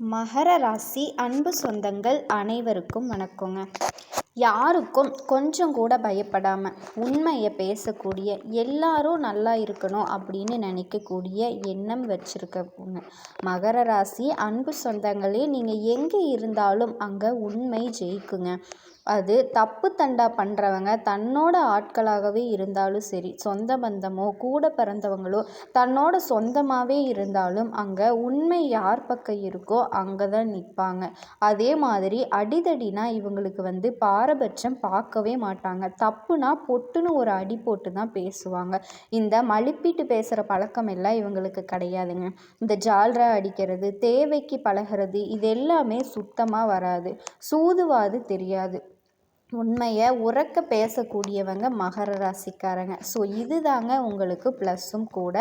மகர ராசி அன்பு சொந்தங்கள் அனைவருக்கும் வணக்கங்க. யாருக்கும் கொஞ்சம் கூட பயப்படாமல் உண்மையை பேசக்கூடிய எல்லாரும் நல்லா இருக்கணும் அப்படின்னு நினைக்கக்கூடிய எண்ணம் வச்சுருக்கவங்க. மகர ராசி அன்பு சொந்தங்களே நீங்கள் எங்கே இருந்தாலும் அங்கே உண்மை ஜெயிக்குங்க. அது தப்பு தண்டா பண்ணுறவங்க தன்னோட ஆட்களாகவே இருந்தாலும் சரி சொந்த பந்தமோ கூட பிறந்தவங்களோ தன்னோட சொந்தமாகவே இருந்தாலும் அங்கே உண்மை யார் பக்கம் இருக்கோ அங்கே தான் நிற்பாங்க அதே மாதிரி அடிதடினா இவங்களுக்கு வந்து பாரபட்சம் பார்க்கவே மாட்டாங்க. தப்புனா பொட்டுன்னு ஒரு அடி போட்டு தான் பேசுவாங்க. இந்த மழுப்பிட்டு பேசுகிற பழக்கம் எல்லாம் இவங்களுக்கு கிடையாதுங்க. இந்த ஜால்ரா அடிக்கிறது தேவைக்கு பழகிறது இது எல்லாமே சுத்தமாக வராது. சூதுவாது தெரியாது. உண்மையை உறக்க பேசக்கூடியவங்க மகர ராசிக்காரங்க. ஸோ இது தாங்க உங்களுக்கு ப்ளஸ்ஸும் கூட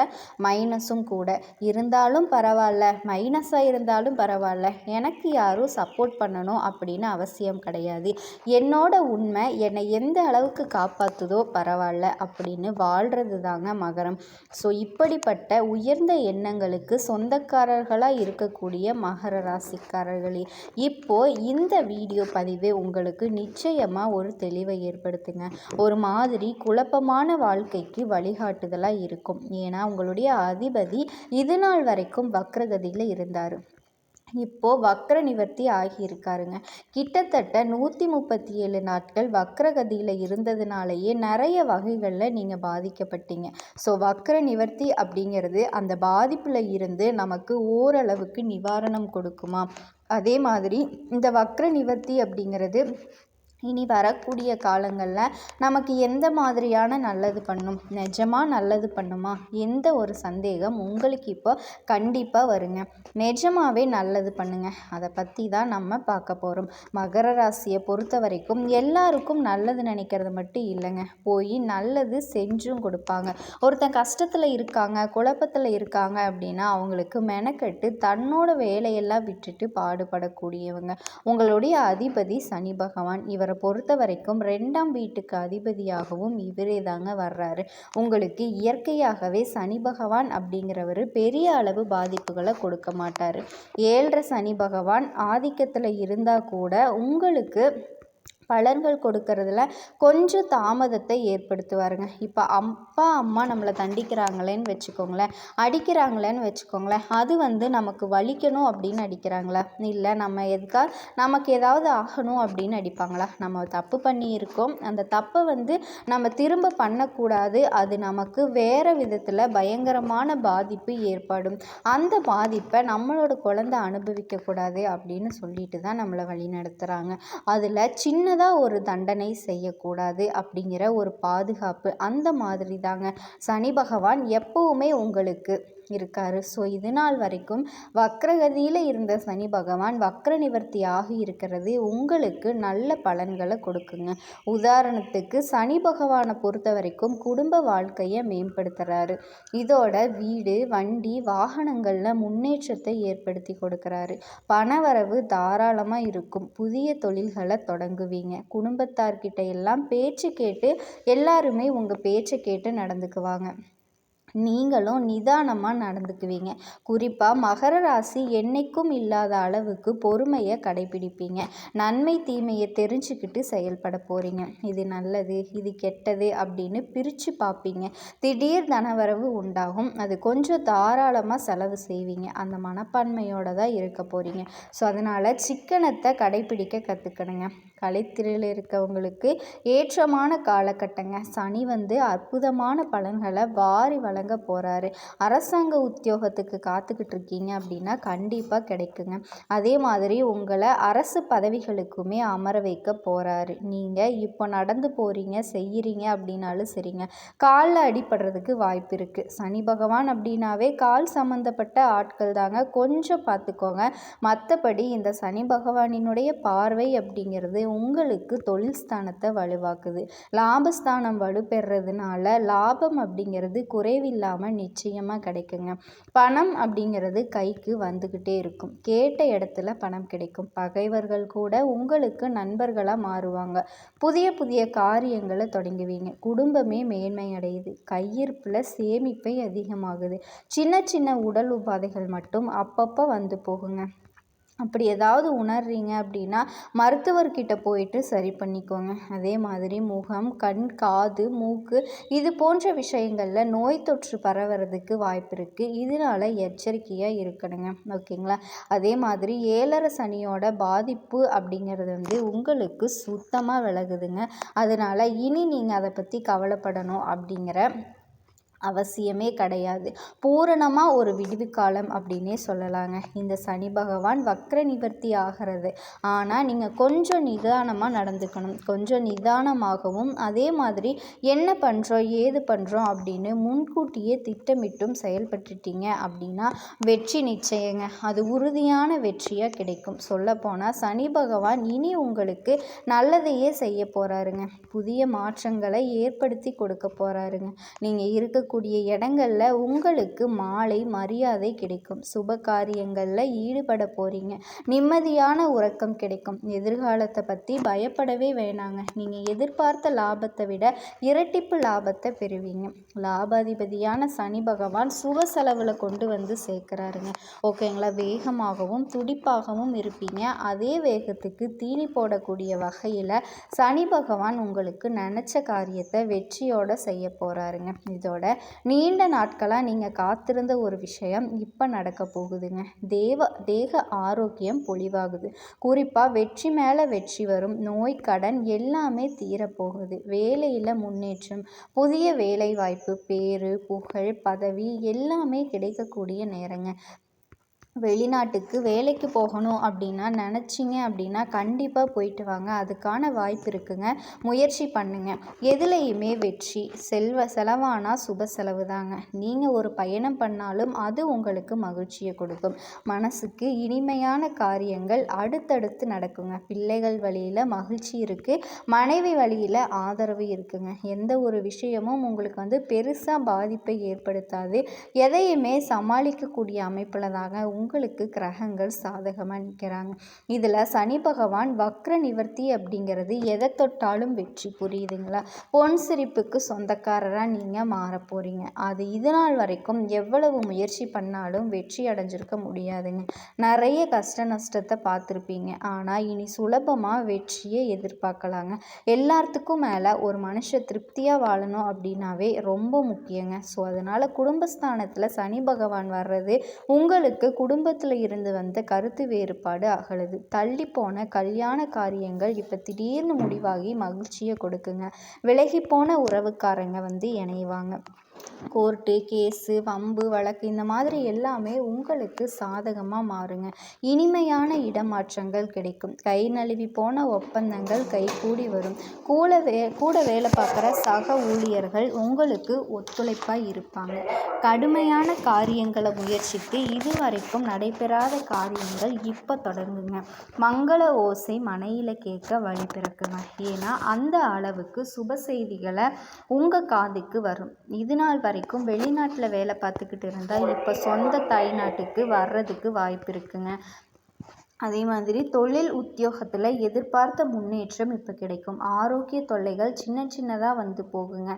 மைனஸும் கூட. இருந்தாலும் பரவாயில்ல மைனஸாக இருந்தாலும் பரவாயில்ல. எனக்கு யாரும் சப்போர்ட் பண்ணணும் அப்படின்னு அவசியம் கிடையாது. என்னோட உண்மை என்னை எந்த அளவுக்கு காப்பாற்றுதோ பரவாயில்ல அப்படின்னு வாழ்கிறது தாங்க மகரம். ஸோ இப்படிப்பட்ட உயர்ந்த எண்ணங்களுக்கு சொந்தக்காரர்களாக இருக்கக்கூடிய மகர ராசிக்காரர்களே இப்போது இந்த வீடியோ பதிவு உங்களுக்கு நிச்சயமாக மூலமாக ஒரு தெளிவை ஏற்படுத்துங்க. ஒரு மாதிரி குழப்பமான வாழ்க்கைக்கு வழிகாட்டுதலாக இருக்கும். ஏன்னா உங்களுடைய அதிபதி இது நாள் வரைக்கும் வக்ரகதியில் இருந்தார். இப்போது வக்ர நிவர்த்தி ஆகியிருக்காருங்க. கிட்டத்தட்ட நூற்றி முப்பத்தி ஏழு நாட்கள் வக்ரகதியில் இருந்ததுனாலேயே நிறைய வகைகளில் நீங்கள் பாதிக்கப்பட்டீங்க. ஸோ வக்ர நிவர்த்தி அப்படிங்கிறது அந்த பாதிப்பில் இருந்து நமக்கு ஓரளவுக்கு நிவாரணம் கொடுக்குமா? அதே மாதிரி இந்த வக்ர நிவர்த்தி அப்படிங்கிறது இனி வரக்கூடிய காலங்களில் நமக்கு எந்த மாதிரியான நல்லது பண்ணும்? நிஜமாக நல்லது பண்ணுமா? எந்த ஒரு சந்தேகம் உங்களுக்கு இப்போ கண்டிப்பாக வருங்க. நிஜமாகவே நல்லது பண்ணுங்க. அதை பற்றி தான் நம்ம பார்க்க போகிறோம் மகர ராசியை பொறுத்த வரைக்கும் எல்லாருக்கும் நல்லது நினைக்கிறது மட்டும் இல்லைங்க. போய் நல்லது செஞ்சும் கொடுப்பாங்க. ஒருத்தன் கஷ்டத்தில் இருக்காங்க குழப்பத்தில் இருக்காங்க அப்படின்னா அவங்களுக்கு மெனக்கெட்டு தன்னோட வேலையெல்லாம் விட்டுட்டு பாடுபடக்கூடியவங்க. உங்களுடைய அதிபதி சனி பகவான். இவர் இவரை பொறுத்த வரைக்கும் ரெண்டாம் வீட்டுக்கு அதிபதியாகவும் இவரே தாங்க வர்றாரு. உங்களுக்கு இயற்கையாகவே சனி பகவான் அப்படிங்கிறவர் பெரிய அளவு பாதிப்புகளை கொடுக்க மாட்டார். ஏழரை சனி பகவான் ஆதிக்கத்தில் இருந்தால் கூட உங்களுக்கு பலன்கள் கொடுக்கறதுல கொஞ்சம் தாமதத்தை ஏற்படுத்துவாருங்க. இப்போ அப்பா அம்மா நம்மளை தண்டிக்கிறாங்களேன்னு வச்சுக்கோங்களேன். அடிக்கிறாங்களேன்னு வச்சுக்கோங்களேன். அது வந்து நமக்கு வலிக்கணும் அப்படின்னு அடிக்கிறாங்களா? இல்லை நம்ம எதுக்கா நமக்கு ஏதாவது ஆகணும் அப்படின்னு அடிப்பாங்களா? நம்ம தப்பு பண்ணியிருக்கோம். அந்த தப்பை வந்து நம்ம திரும்ப பண்ணக்கூடாது. அது நமக்கு வேறு விதத்தில் பயங்கரமான பாதிப்பு ஏற்படும். அந்த பாதிப்பை நம்மளோட குழந்தை அனுபவிக்கக்கூடாது அப்படின்னு சொல்லிட்டு தான் நம்மளை வழி நடத்துகிறாங்க அதில் சின்ன சின்னதாக ஒரு தண்டனை செய்யக்கூடாது அப்படிங்கிற ஒரு பாதுகாப்பு அந்த மாதிரி தாங்க சனி பகவான் எப்போவுமே உங்களுக்கு இருக்கார். ஸோ இது நாள் வரைக்கும் வக்ரகதியில் இருந்த சனி பகவான் வக்ர நிவர்த்தி ஆகி இருக்கிறது. உங்களுக்கு நல்ல பலன்களை கொடுக்குங்க. உதாரணத்துக்கு சனி பகவானை பொறுத்த வரைக்கும் குடும்ப வாழ்க்கையை மேம்படுத்துகிறாரு இதோட வீடு வண்டி வாகனங்களில் முன்னேற்றத்தை ஏற்படுத்தி கொடுக்குறாரு. பணவரவு தாராளமாக இருக்கும். புதிய தொழில்களை தொடங்குவீங்க. குடும்பத்தார்கிட்ட எல்லாம் பேச்சு கேட்டு எல்லாருமே உங்கள் பேச்சை கேட்டு நடந்துக்குவாங்க. நீங்களும் நிதானமாக நடந்துக்குவீங்க. குறிப்பாக மகர ராசி என்றைக்கும் இல்லாத அளவுக்கு பொறுமையை கடைபிடிப்பீங்க. நன்மை தீமையை தெரிஞ்சுக்கிட்டு செயல்பட போகிறீங்க இது நல்லது இது கெட்டது அப்படின்னு பிரித்து பார்ப்பீங்க திடீர் தனவரவு உண்டாகும். அது கொஞ்சம் தாராளமாக செலவு செய்வீங்க. அந்த மனப்பான்மையோடு தான் இருக்க போகிறீங்க ஸோ அதனால் சிக்கனத்தை கடைபிடிக்க கற்றுக்கணுங்க கலைத்திரையில் இருக்கவங்களுக்கு ஏற்றமான காலகட்டங்க. சனி வந்து அற்புதமான பலன்களை வாரி வழங்க போகிறாரு அரசாங்க உத்தியோகத்துக்கு காத்துக்கிட்டு இருக்கீங்க அப்படின்னா கண்டிப்பாக கிடைக்குங்க. அதே மாதிரி உங்களை அரசு பதவிகளுக்குமே அமர வைக்க போகிறாரு நீங்கள் இப்போ நடந்து போகிறீங்க செய்கிறீங்க அப்படின்னாலும் சரிங்க. காலில் அடிப்படுறதுக்கு வாய்ப்பு இருக்குது சனி பகவான் அப்படின்னாவே கால் சம்மந்தப்பட்ட ஆட்கள் தாங்க. கொஞ்சம் பார்த்துக்கோங்க. மற்றபடி இந்த சனி பகவானினுடைய பார்வை அப்படிங்கிறது உங்களுக்கு தொழில் ஸ்தானத்தை வலுவாக்குது. லாபஸ்தானம் வலுப்பெறதுனால லாபம் அப்படிங்கிறது குறைவில்லாமல் நிச்சயமாக கிடைக்குங்க. பணம் அப்படிங்கிறது கைக்கு வந்துக்கிட்டே இருக்கும். கேட்ட இடத்துல பணம் கிடைக்கும். பகைவர்கள் கூட உங்களுக்கு நண்பர்களாக மாறுவாங்க. புதிய புதிய காரியங்களை தொடங்குவீங்க. குடும்பமே மேன்மை அடையுது கையிருப்பில் சேமிப்பை அதிகமாகுது. சின்ன சின்ன உடல் உபாதைகள் மட்டும் அப்பப்போ வந்து போகுங்க. அப்படி ஏதாவது உணர்றீங்க அப்படின்னா மருத்துவர்கிட்ட போயிட்டு சரி பண்ணிக்கோங்க. அதே மாதிரி முகம் கண் காது மூக்கு இது போன்ற விஷயங்களில் நோய் தொற்று பரவுறதுக்கு வாய்ப்பு இருக்குது இதனால் எச்சரிக்கையாக இருக்கணுங்க. ஓகேங்களா? அதே மாதிரி ஏழரை சனியோட பாதிப்பு அப்படிங்கிறது வந்து உங்களுக்கு சுத்தமாக விலகுதுங்க. அதனால் இனி நீங்கள் அதை பற்றி கவலைப்படணும் அப்படிங்கிற அவசியமே கிடையாது. பூரணமாக ஒரு விடிவு காலம் அப்படின்னே சொல்லலாங்க. இந்த சனி பகவான் வக்ர நிவர்த்தி ஆகிறது. ஆனால் நீங்கள் கொஞ்சம் நிதானமாக நடந்துக்கணும். கொஞ்சம் நிதானமாகவும் அதே மாதிரி என்ன பண்ணுறோம் ஏது பண்ணுறோம் அப்படின்னு முன்கூட்டியே திட்டமிட்டும் செயல்பட்டுட்டீங்க அப்படின்னா வெற்றி நிச்சயங்க. அது உறுதியான வெற்றியாக கிடைக்கும். சொல்லப்போனால் சனி பகவான் இனி உங்களுக்கு நல்லதையே செய்ய போகிறாருங்க புதிய மாற்றங்களை ஏற்படுத்தி கொடுக்க போகிறாருங்க நீங்கள் இருக்க இருக்கக்கூடிய இடங்களில் உங்களுக்கு மாலை மரியாதை கிடைக்கும். சுப காரியங்களில் ஈடுபட போகிறீங்க நிம்மதியான உறக்கம் கிடைக்கும். எதிர்காலத்தை பற்றி பயப்படவே வேணாங்க. நீங்கள் எதிர்பார்த்த லாபத்தை விட இரட்டிப்பு லாபத்தை பெறுவீங்க. லாபாதிபதியான சனி பகவான் சுக செலவில் கொண்டு வந்து சேர்க்குறாருங்க. ஓகேங்களா? வேகமாகவும் துடிப்பாகவும் இருப்பீங்க. அதே வேகத்துக்கு தீனி போடக்கூடிய வகையில் சனி பகவான் உங்களுக்கு நினச்ச காரியத்தை வெற்றியோடு செய்ய போகிறாருங்க இதோட நீண்ட நாட்களாக நீங்கள் காத்திருந்த ஒரு விஷயம் இப்போ நடக்க போகுதுங்க. தேவ தேக ஆரோக்கியம் பொலிவாகுது குறிப்பாக வெற்றி மேலே வெற்றி வரும். நோய் கடன் எல்லாமே தீரப்போகுது வேலையில் முன்னேற்றம் புதிய வேலைவாய்ப்பு பேரு புகழ் பதவி எல்லாமே கிடைக்கக்கூடிய நேரங்க. வெளிநாட்டுக்கு வேலைக்கு போகணும் அப்படின்னா நினச்சிங்க அப்படின்னா கண்டிப்பாக போயிட்டு வாங்க. அதுக்கான வாய்ப்பு இருக்குங்க. முயற்சி பண்ணுங்கள் எதுலேயுமே வெற்றி செல்வ செலவானால் சுப செலவு தாங்க. நீங்கள் ஒரு பயணம் பண்ணாலும் அது உங்களுக்கு மகிழ்ச்சியை கொடுக்கும். மனசுக்கு இனிமையான காரியங்கள் அடுத்தடுத்து நடக்குங்க. பிள்ளைகள் வழியில் மகிழ்ச்சி இருக்குது மனைவி வழியில் ஆதரவு இருக்குங்க. எந்த ஒரு விஷயமும் உங்களுக்கு வந்து பெருசாக பாதிப்பை ஏற்படுத்தாது. எதையுமே சமாளிக்கக்கூடிய அமைப்பில் தாங்க உங்களுக்கு கிரகங்கள் சாதகமாக நிற்கிறாங்க இதில் சனி பகவான் வக்ர நிவர்த்தி அப்படிங்கிறது எதை தொட்டாலும் வெற்றி புரியுதுங்களா? பொன் சிரிப்புக்கு சொந்தக்காரராக நீங்கள் மாற போகிறீங்க அது இது நாள் வரைக்கும் எவ்வளவு முயற்சி பண்ணாலும் வெற்றி அடைஞ்சிருக்க முடியாதுங்க. நிறைய கஷ்ட நஷ்டத்தை பார்த்துருப்பீங்க. ஆனால் இனி சுலபமாக வெற்றியை எதிர்பார்க்கலாங்க. எல்லாத்துக்கும் மேலே ஒரு மனுஷ திருப்தியாக வாழணும் அப்படின்னாவே ரொம்ப முக்கியங்க. ஸோ அதனால் குடும்பஸ்தானத்தில் சனி பகவான் வர்றது உங்களுக்கு குடும்ப குடும்பத்தில் இருந்து வந்த கருத்து வேறுபாடு அகலுது. தள்ளி போன கல்யாண காரியங்கள் இப்போ திடீர்னு முடிவாகி மகிழ்ச்சியை கொடுக்குங்க. விலகி போன உறவுக்காரங்க வந்து இணைவாங்க. கோர்ட்டு கேஸு வம்பு வழக்கு இந்த மாதிரி எல்லாமே உங்களுக்கு சாதகமாக மாறுங்க. இனிமையான இடமாற்றங்கள் கிடைக்கும். கை நழுவி போன ஒப்பந்தங்கள் கைகூடி வரும். கூட வே கூட வேலை பார்க்குற சக ஊழியர்கள் உங்களுக்கு ஒத்துழைப்பாக இருப்பாங்க. கடுமையான காரியங்களை முயற்சித்து இதுவரைக்கும் நடைபெறாத காரியங்கள் இப்போ தொடங்குங்க. மங்கள ஓசை மனையில் கேட்க வழி பிறக்குங்க. ஏன்னா அந்த அளவுக்கு சுப செய்திகளை உங்கள் காதுக்கு வரும். இதனால் நாள் வரைக்கும் வெளிநாட்டில் வேலை பார்த்துக்கிட்டு இருந்தால் இப்போ சொந்த தாய்நாட்டுக்கு வர்றதுக்கு வாய்ப்பு இருக்குங்க. அதே மாதிரி தொழில் உத்தியோகத்தில் எதிர்பார்த்த முன்னேற்றம் இப்போ கிடைக்கும். ஆரோக்கிய தொல்லைகள் சின்ன சின்னதாக வந்து போகுங்க.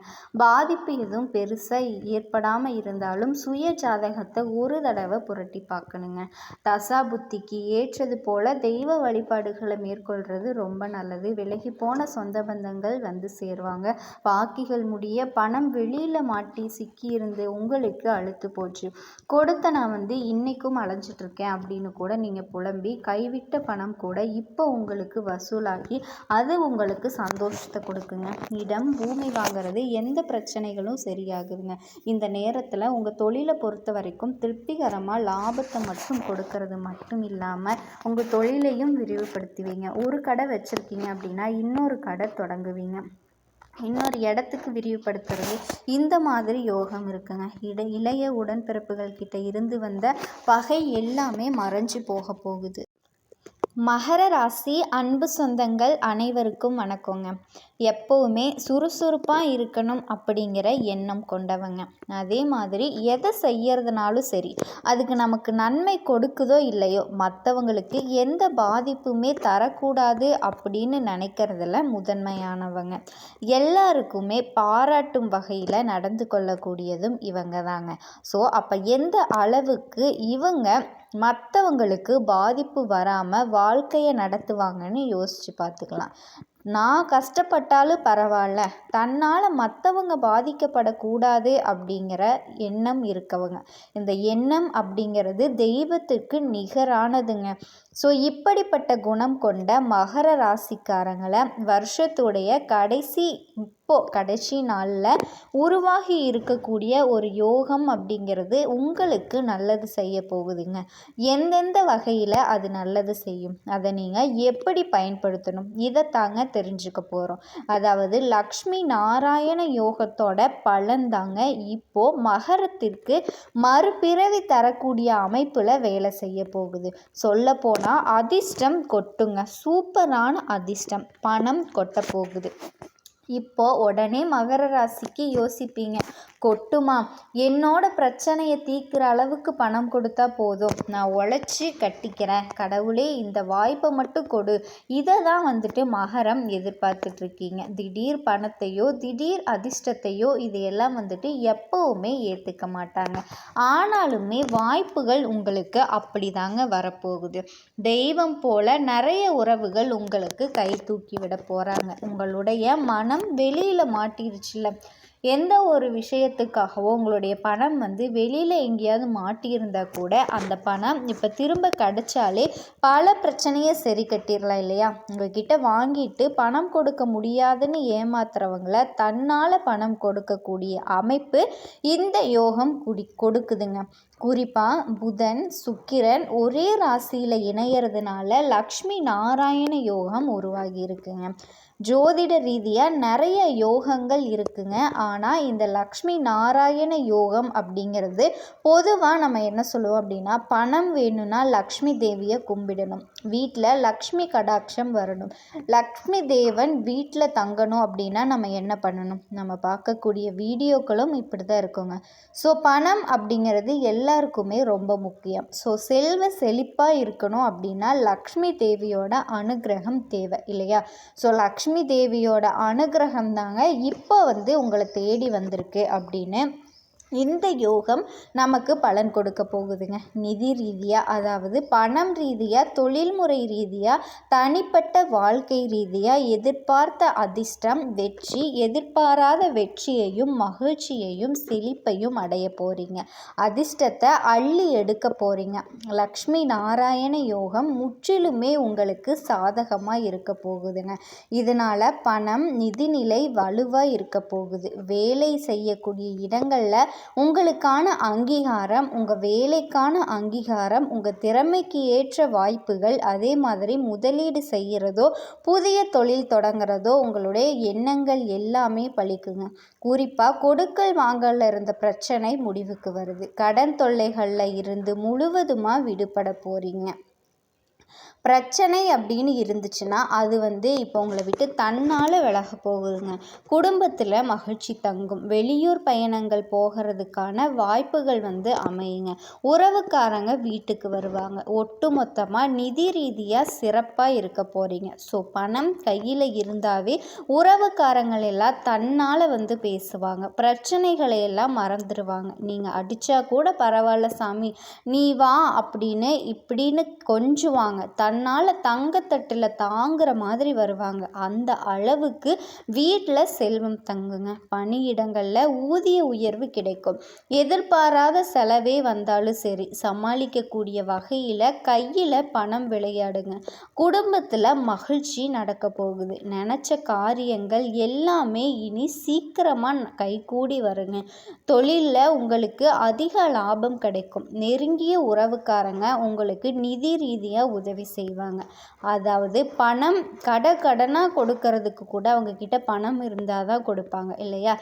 பாதிப்பு எதுவும் பெருசாக ஏற்படாமல் இருந்தாலும் சுய ஜாதகத்தை ஒரு தடவை புரட்டி பார்க்கணுங்க. தசா புத்திக்கு ஏற்றது போல் தெய்வ வழிபாடுகளை மேற்கொள்கிறது ரொம்ப நல்லது. விலகி போன சொந்த பந்தங்கள் வந்து சேருவாங்க. பாக்கிகள் முடிய பணம் வெளியில் மாட்டி சிக்கியிருந்து உங்களுக்கு அழுத்து போச்சு. கொடுத்த நான் வந்து இன்றைக்கும் அலைஞ்சிட்ருக்கேன் அப்படின்னு கூட நீங்கள் புலம்பி கைவிட்ட பணம் கூட இப்போ உங்களுக்கு வசூலாகி அது உங்களுக்கு சந்தோஷத்தை கொடுக்குங்க. இடம் பூமி வாங்குறது எந்த பிரச்சனைகளும் சரியாகுதுங்க. இந்த நேரத்தில் உங்கள் தொழிலை பொறுத்த வரைக்கும் திருப்திகரமாக லாபத்தை மட்டும் கொடுக்கறது மட்டும் இல்லாமல் உங்கள் தொழிலையும் விரிவுபடுத்துவீங்க. ஒரு கடை வச்சுருக்கீங்க அப்படின்னா இன்னொரு கடை தொடங்குவீங்க. இன்னொரு இடத்துக்கு விரிவுபடுத்துறது இந்த மாதிரி யோகம் இருக்குங்க. இட இளைய உடன்பிறப்புகள் கிட்ட இருந்து வந்த பகை எல்லாமே மறைஞ்சு போக போகுது. மகர ராசி அன்பு சொந்தங்கள் அனைவருக்கும் வணக்கங்க. எப்போவுமே சுறுசுறுப்பாக இருக்கணும் அப்படிங்கிற எண்ணம் கொண்டவங்க. அதே மாதிரி எதை செய்யறதுனாலும் சரி அதுக்கு நமக்கு நன்மை கொடுக்குதோ இல்லையோ மற்றவங்களுக்கு எந்த பாதிப்புமே தரக்கூடாது அப்படின்னு நினைக்கிறதுல முதன்மையானவங்க. எல்லாருக்குமே பாராட்டும் வகையில் நடந்து கொள்ளக்கூடியதும் இவங்க தாங்க ஸோ அப்போ எந்த அளவுக்கு இவங்க மற்றவங்களுக்கு பாதிப்பு வராமல் வாழ்க்கையை நடத்துவாங்கன்னு யோசித்து பார்த்துக்கலாம் நான் கஷ்டப்பட்டாலும் பரவாயில்ல தன்னால் மற்றவங்க பாதிக்கப்படக்கூடாது அப்படிங்கிற எண்ணம் இருக்கவங்க. இந்த எண்ணம் அப்படிங்கிறது தெய்வத்துக்கு நிகரானதுங்க. ஸோ இப்படிப்பட்ட குணம் கொண்ட மகர ராசிக்காரங்களை வருஷத்துடைய கடைசி இப்போது கடைசி நாளில் உருவாகி இருக்கக்கூடிய ஒரு யோகம் அப்படிங்கிறது உங்களுக்கு நல்லது செய்ய போகுதுங்க. எந்தெந்த வகையில் அது நல்லது செய்யும்? அதை நீங்கள் எப்படி பயன்படுத்தணும்? இதை தாங்க தெரிஞ்சுக்க போகிறோம் அதாவது லக்ஷ்மி நாராயண யோகத்தோட பலன் தாங்க இப்போது மகரத்திற்கு மறுபிறவி தரக்கூடிய அமைப்பில் வேலை செய்ய போகுது. சொல்ல போனால் அதிர்ஷ்டம் கொட்டுங்க. சூப்பரான அதிர்ஷ்டம். பணம் கொட்ட போகுது இப்போ உடனே மகர ராசிக்கு யோசிப்பீங்க. கொட்டுமா? என்னோட பிரச்சனையை தீர்க்குற அளவுக்கு பணம் கொடுத்தா போதும். நான் உழைச்சி கட்டிக்கிறேன். கடவுளே இந்த வாய்ப்பை மட்டும் கொடு. இதை தான் வந்துட்டு மகரம் எதிர்பார்த்துட்ருக்கீங்க. திடீர் பணத்தையோ திடீர் அதிர்ஷ்டத்தையோ இதையெல்லாம் வந்துட்டு எப்போவுமே ஏற்றுக்க மாட்டாங்க. ஆனாலுமே வாய்ப்புகள் உங்களுக்கு அப்படி தாங்க வரப்போகுது. தெய்வம் போல நிறைய உறவுகள் உங்களுக்கு கை தூக்கி விட போகிறாங்க உங்களுடைய மனம் வெளியில் மாட்டிருச்சுல எந்த ஒரு விஷயத்துக்காகவோ உங்களுடைய பணம் வந்து வெளியில் எங்கேயாவது மாட்டியிருந்தால் கூட அந்த பணம் இப்போ திரும்ப கிடச்சாலே பல பிரச்சனையை சரி கட்டிடலாம் இல்லையா? உங்ககிட்ட வாங்கிட்டு பணம் கொடுக்க முடியாதுன்னு ஏமாத்துறவங்கள தன்னால் பணம் கொடுக்கக்கூடிய அமைப்பு இந்த யோகம் குடி கொடுக்குதுங்க. குறிப்பாக புதன் சுக்கிரன் ஒரே ராசியில் இணையறதுனால லக்ஷ்மி நாராயண யோகம் உருவாகி இருக்குங்க. ஜோதிட ரீதியாக நிறைய யோகங்கள் இருக்குங்க. ஆனால் இந்த லக்ஷ்மி நாராயண யோகம் அப்படிங்கிறது பொதுவாக நம்ம என்ன சொல்லுவோம் அப்படின்னா பணம் வேணும்னா லக்ஷ்மி தேவியை கும்பிடணும். வீட்டில் லக்ஷ்மி கடாட்சம் வரணும். லக்ஷ்மி தேவன் வீட்டில் தங்கணும் அப்படின்னா நம்ம என்ன பண்ணணும்? நம்ம பார்க்கக்கூடிய வீடியோக்களும் இப்படி தான் இருக்குங்க. ஸோ பணம் அப்படிங்கிறது எல்லாருக்குமே ரொம்ப முக்கியம். ஸோ செல்வ செழிப்பாக இருக்கணும் அப்படின்னா லக்ஷ்மி தேவியோட அனுகிரகம் தேவை இல்லையா? ஸோ லக்ஷ்மி தேவியோட அனுகிரகம் தாங்க இப்போ வந்து உங்களை தேடி வந்திருக்கு அப்படின்னு இந்த யோகம் நமக்கு பலன் கொடுக்க போகுதுங்க. நிதி ரீதியாக அதாவது பணம் ரீதியாக தொழில்முறை ரீதியாக தனிப்பட்ட வாழ்க்கை ரீதியாக எதிர்பார்த்த அதிர்ஷ்டம் வெற்றி எதிர்பாராத வெற்றியையும் மகிழ்ச்சியையும் செழிப்பையும் அடைய போகிறீங்க அதிர்ஷ்டத்தை அள்ளி எடுக்க போகிறீங்க லக்ஷ்மி நாராயண யோகம் முற்றிலுமே உங்களுக்கு சாதகமாக இருக்க போகுதுங்க. இதனால் பணம் நிதிநிலை வலுவாக இருக்க போகுது. வேலை செய்யக்கூடிய இடங்களில் உங்களுக்கான அங்கீகாரம் உங்கள் வேலைக்கான அங்கீகாரம் உங்கள் திறமைக்கு ஏற்ற வாய்ப்புகள் அதே மாதிரி முதலீடு செய்கிறதோ புதிய தொழில் தொடங்குறதோ உங்களுடைய எண்ணங்கள் எல்லாமே பழிக்குங்க. குறிப்பாக கொடுக்கல் வாங்கல இருந்த பிரச்சனை முடிவுக்கு வருது. கடன் தொல்லைகளில் இருந்து முழுவதுமாக விடுபட போகிறீங்க பிரச்சனை அப்படின்னு இருந்துச்சுன்னா அது வந்து இப்போ உங்களை விட்டு தன்னால் விலக போகுதுங்க. குடும்பத்தில் மகிழ்ச்சி தங்கும். வெளியூர் பயணங்கள் போகிறதுக்கான வாய்ப்புகள் வந்து அமையுங்க. உறவுக்காரங்க வீட்டுக்கு வருவாங்க. ஒட்டு மொத்தமாக நிதி ரீதியாக சிறப்பாக இருக்க போகிறீங்க ஸோ பணம் கையில் இருந்தாவே உறவுக்காரங்கள் எல்லாம் தன்னால் வந்து பேசுவாங்க. பிரச்சனைகளை எல்லாம் மறந்துடுவாங்க நீங்கள் அடித்தா கூட பரவாயில்ல சாமி. நீ வா அப்படின்னு இப்படின்னு கொஞ்சுவாங்க. தன் தன்னால் தங்கத்தட்டில் தாங்குற மாதிரி வருவாங்க. அந்த அளவுக்கு வீட்டில் செல்வம் தங்குங்க. பணியிடங்களில் ஊதிய உயர்வு கிடைக்கும். எதிர்பாராத செலவே வந்தாலும் சரி சமாளிக்கக்கூடிய வகையில் கையில் பணம் விளையாடுங்க. குடும்பத்தில் மகிழ்ச்சி நடக்க போகுது. நினச்ச காரியங்கள் எல்லாமே இனி சீக்கிரமாக கைகூடி வருங்க. தொழிலில் உங்களுக்கு அதிக லாபம் கிடைக்கும். நெருங்கிய உறவுக்காரங்க உங்களுக்கு நிதி ரீதியாக உதவி செய்யும் செய்வாங்க. அதாவது பணம் கடை கடனாக கொடுக்கறதுக்கு கூட அவங்கக்கிட்ட பணம் இருந்தால் தான் கொடுப்பாங்க இல்லையா?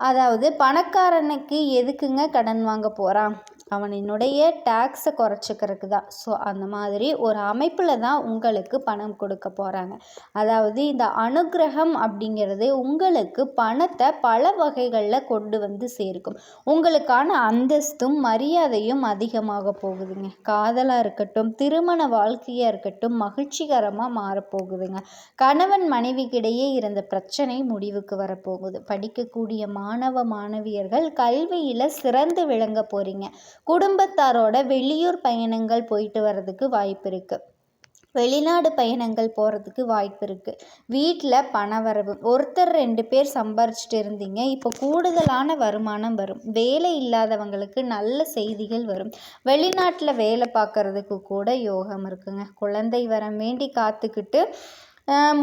அதாவது பணக்காரனுக்கு எதுக்குங்க கடன் வாங்க போகிறான் அவனினுடைய டேக்ஸை குறைச்சிக்கிறதுக்கு தான் ஸோ அந்த மாதிரி ஒரு அமைப்பில் தான் உங்களுக்கு பணம் கொடுக்க போகிறாங்க அதாவது இந்த அனுகிரகம் அப்படிங்கிறது உங்களுக்கு பணத்தை பல வகைகளில் கொண்டு வந்து சேர்க்கும். உங்களுக்கான அந்தஸ்தும் மரியாதையும் அதிகமாக போகுதுங்க. காதலாக இருக்கட்டும் திருமண வாழ்க்கையாக இருக்கட்டும் மகிழ்ச்சிகரமாக மாறப்போகுதுங்க. கணவன் மனைவிக்கிடையே இருந்த பிரச்சனை முடிவுக்கு வரப்போகுது. படிக்கக்கூடிய மாணவ மாணவியர்கள் கல்வியில் சிறந்து விளங்க போகிறீங்க குடும்பத்தாரோட வெளியூர் பயணங்கள் போயிட்டு வர்றதுக்கு வாய்ப்பு இருக்குது வெளிநாடு பயணங்கள் போகிறதுக்கு வாய்ப்பு இருக்குது வீட்டில் பணவரவு ஒருத்தர் ரெண்டு பேர் சம்பாரிச்சிட்டு இருந்தீங்க இப்போ கூடுதலான வருமானம் வரும். வேலை இல்லாதவங்களுக்கு நல்ல செய்திகள் வரும். வெளிநாட்டில் வேலை பார்க்குறதுக்கு கூட யோகம் இருக்குங்க. குழந்தை வரம் வேண்டி காத்துக்கிட்டு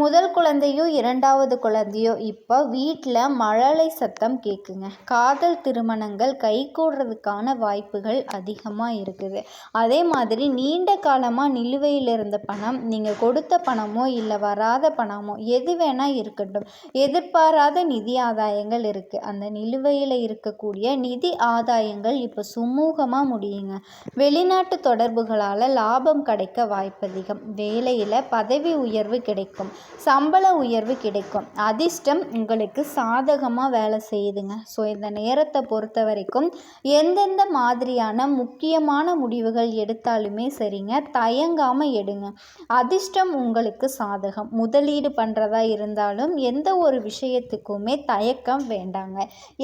முதல் குழந்தையோ இரண்டாவது குழந்தையோ இப்போ வீட்டில் மழலை சத்தம் கேட்குங்க காதல் திருமணங்கள் கைகூடுறதுக்கான வாய்ப்புகள் அதிகமாக இருக்குது. அதே மாதிரி நீண்ட காலமாக நிலுவையில் இருந்த பணம் நீங்கள் கொடுத்த பணமோ இல்லை வராத பணமோ எது வேணால் இருக்கட்டும். எதிர்பாராத நிதி ஆதாயங்கள் இருக்குது அந்த நிலுவையில் இருக்கக்கூடிய நிதி ஆதாயங்கள் இப்போ சுமூகமாக முடியுங்க. வெளிநாட்டு தொடர்புகளால் லாபம் கிடைக்க வாய்ப்பு அதிகம் வேலையில் பதவி உயர்வு கிடைக்கும் கிடைக்கும். சம்பள உயர்வு கிடைக்கும். அதிர்ஷ்டம் உங்களுக்கு சாதகமாக வேலை செய்யுதுங்க. ஸோ இந்த நேரத்தை பொறுத்த வரைக்கும் எந்தெந்த மாதிரியான முக்கியமான முடிவுகள் எடுத்தாலுமே சரிங்க. தயங்காமல் எடுங்க. அதிர்ஷ்டம் உங்களுக்கு சாதகம். முதலீடு பண்ணுறதா இருந்தாலும் எந்த ஒரு விஷயத்துக்குமே தயக்கம் வேண்டாங்க.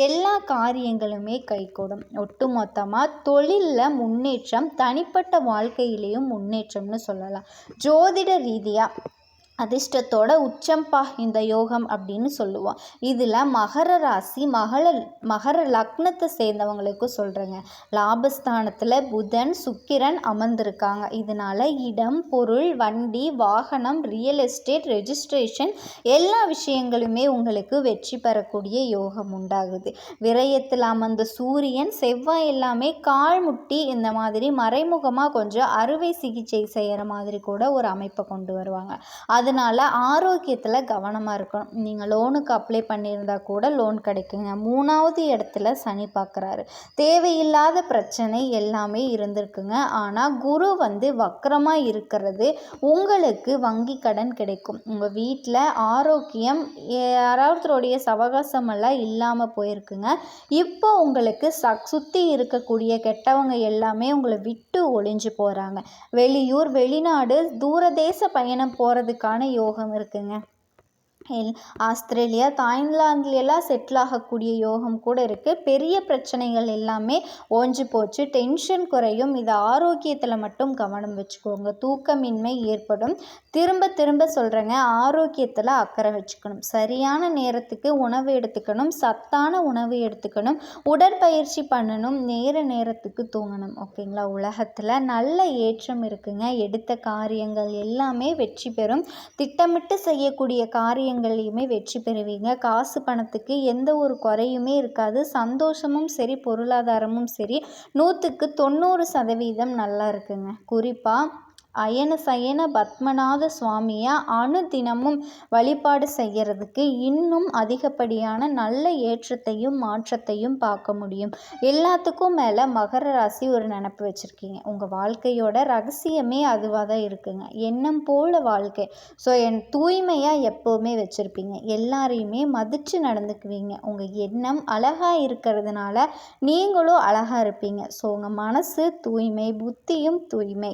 எல்லா காரியங்களுமே கைகூடும். ஒட்டுமொத்தமாக தொழிலில் முன்னேற்றம் தனிப்பட்ட வாழ்க்கையிலையும் முன்னேற்றம்னு சொல்லலாம். ஜோதிட ரீதியாக அதிர்ஷ்டத்தோட உச்சம்பா இந்த யோகம் அப்படின்னு சொல்லுவோம். இதில் மகர ராசி மகள மகர லக்னத்தை சேர்ந்தவங்களுக்கு சொல்கிறேங்க லாபஸ்தானத்தில் புதன் சுக்கிரன் அமர்ந்திருக்காங்க. இதனால் இடம் பொருள் வண்டி வாகனம் ரியல் எஸ்டேட் ரெஜிஸ்ட்ரேஷன் எல்லா விஷயங்களுமே உங்களுக்கு வெற்றி பெறக்கூடிய யோகம் உண்டாகுது. விரயத்தில் அமர்ந்த சூரியன் செவ்வாய் எல்லாமே கால் முட்டி இந்த மாதிரி மறைமுகமாக கொஞ்சம் அறுவை சிகிச்சை செய்கிற மாதிரி கூட ஒரு அமைப்பை கொண்டு வருவாங்க. அது அதனால் ஆரோக்கியத்தில் கவனமாக இருக்கணும். நீங்கள் லோனுக்கு அப்ளை பண்ணியிருந்தால் கூட லோன் கிடைக்குங்க. மூணாவது இடத்துல சனி பார்க்குறாரு தேவையில்லாத பிரச்சனை எல்லாமே இருந்திருக்குங்க. ஆனால் குரு வந்து வக்கரமாக இருக்கிறது உங்களுக்கு வங்கி கடன் கிடைக்கும். உங்கள் வீட்டில் ஆரோக்கியம் யாராவதுடைய சவகாசமெல்லாம் இல்லாமல் போயிருக்குங்க. இப்போ உங்களுக்கு சக் சுற்றி இருக்கக்கூடிய கெட்டவங்க எல்லாமே உங்களை விட்டு ஒளிஞ்சு போகிறாங்க வெளியூர் வெளிநாடு தூரதேச பயணம் போகிறதுக்கான யோகம் எல் ஆஸ்திரேலியா தாய்லாந்துலலாம் செட்டில் ஆகக்கூடிய யோகம் கூட இருக்குது பெரிய பிரச்சனைகள் எல்லாமே ஓஞ்சு போச்சு. டென்ஷன் குறையும். இது ஆரோக்கியத்தில் மட்டும் கவனம் வச்சுக்கோங்க. தூக்கமின்மை ஏற்படும். திரும்ப திரும்ப சொல்கிறேங்க ஆரோக்கியத்தில் அக்கறை வச்சுக்கணும். சரியான நேரத்துக்கு உணவு எடுத்துக்கணும். சத்தான உணவு எடுத்துக்கணும். உடற்பயிற்சி பண்ணணும். நேர நேரத்துக்கு தூங்கணும். ஓகேங்களா? உலகத்தில் நல்ல ஏற்றம் இருக்குங்க. எடுத்த காரியங்கள் எல்லாமே வெற்றி பெறும். திட்டமிட்டு செய்யக்கூடிய காரியங்கள் விஷயங்கள்லையுமே வெற்றி பெறுவீங்க. காசு பணத்துக்கு எந்த ஒரு குறையுமே இருக்காது. சந்தோஷமும் சரி பொருளாதாரமும் சரி. நூற்றுக்கு தொண்ணூறு சதவீதம் நல்லா இருக்குங்க. குறிப்பாக அயன சயன பத்மநாத சுவாமியை அனுதினமும் வழிபாடு செய்கிறதுக்கு இன்னும் அதிகப்படியான நல்ல ஏற்றத்தையும் மாற்றத்தையும் பார்க்க முடியும். எல்லாத்துக்கும் மேலே மகர ராசி ஒரு நினப்பு வச்சுருக்கீங்க. உங்கள் வாழ்க்கையோட ரகசியமே அதுவாக தான் இருக்குங்க. எண்ணம் போல வாழ்க்கை. ஸோ என் தூய்மையாக எப்போவுமே வச்சுருப்பீங்க. எல்லாரையுமே மதித்து நடந்துக்குவீங்க. உங்கள் எண்ணம் அழகாக இருக்கிறதுனால நீங்களும் அழகாக இருப்பீங்க. ஸோ உங்கள் மனசு தூய்மை புத்தியும் தூய்மை.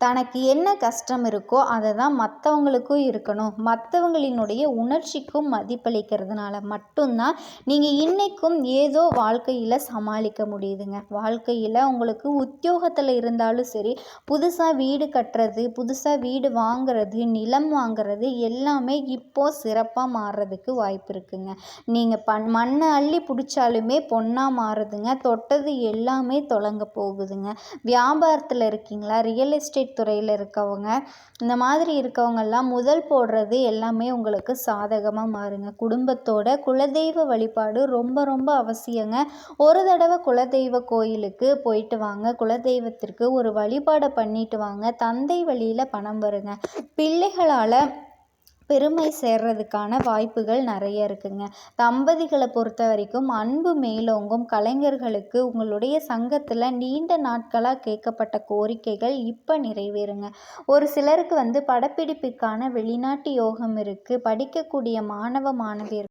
தனக்கு என்ன கஷ்டம் இருக்கோ அதை தான் மற்றவங்களுக்கும் இருக்கணும். மற்றவங்களினுடைய உணர்ச்சிக்கும் மதிப்பளிக்கிறதுனால மட்டும்தான் நீங்கள் இன்றைக்கும் ஏதோ வாழ்க்கையில் சமாளிக்க முடியுதுங்க. வாழ்க்கையில் உங்களுக்கு உத்தியோகத்தில் இருந்தாலும் சரி புதுசாக வீடு கட்டுறது புதுசாக வீடு வாங்குறது நிலம் வாங்குறது எல்லாமே இப்போது சிறப்பாக மாறுறதுக்கு வாய்ப்பு இருக்குங்க. நீங்கள் பண் மண்ணை அள்ளி பிடிச்சாலுமே பொண்ணாக மாறுதுங்க. தொட்டது எல்லாமே தொலங்க போகுதுங்க. வியாபாரத்தில் இருக்கீங்களா? ரியல் எஸ்டேட் துறையில் இருக்கவங்க. இந்த மாதிரி இருக்கவங்கெல்லாம் முதல் போடுறது எல்லாமே உங்களுக்கு சாதகமாக மாறுங்க. குடும்பத்தோட குலதெய்வ வழிபாடு ரொம்ப ரொம்ப அவசியங்க. ஒரு தடவை குலதெய்வ கோயிலுக்கு போயிட்டு வாங்க. குலதெய்வத்திற்கு ஒரு வழிபாடை பண்ணிட்டு வாங்க. தந்தை வழியில் பணம் வருங்க. பிள்ளைகளால் பெருமை சேர்றதுக்கான வாய்ப்புகள் நிறைய இருக்குங்க. தம்பதிகளை பொறுத்த வரைக்கும் அன்பு மேலோங்கும். கலைஞர்களுக்கு உங்களுடைய சங்கத்தில் நீண்ட நாட்களாக கேட்கப்பட்ட கோரிக்கைகள் இப்போ நிறைவேறுங்க. ஒரு சிலருக்கு வந்து படப்பிடிப்புக்கான வெளிநாட்டு யோகம் இருக்குது படிக்கக்கூடிய மாணவ மாணவியர்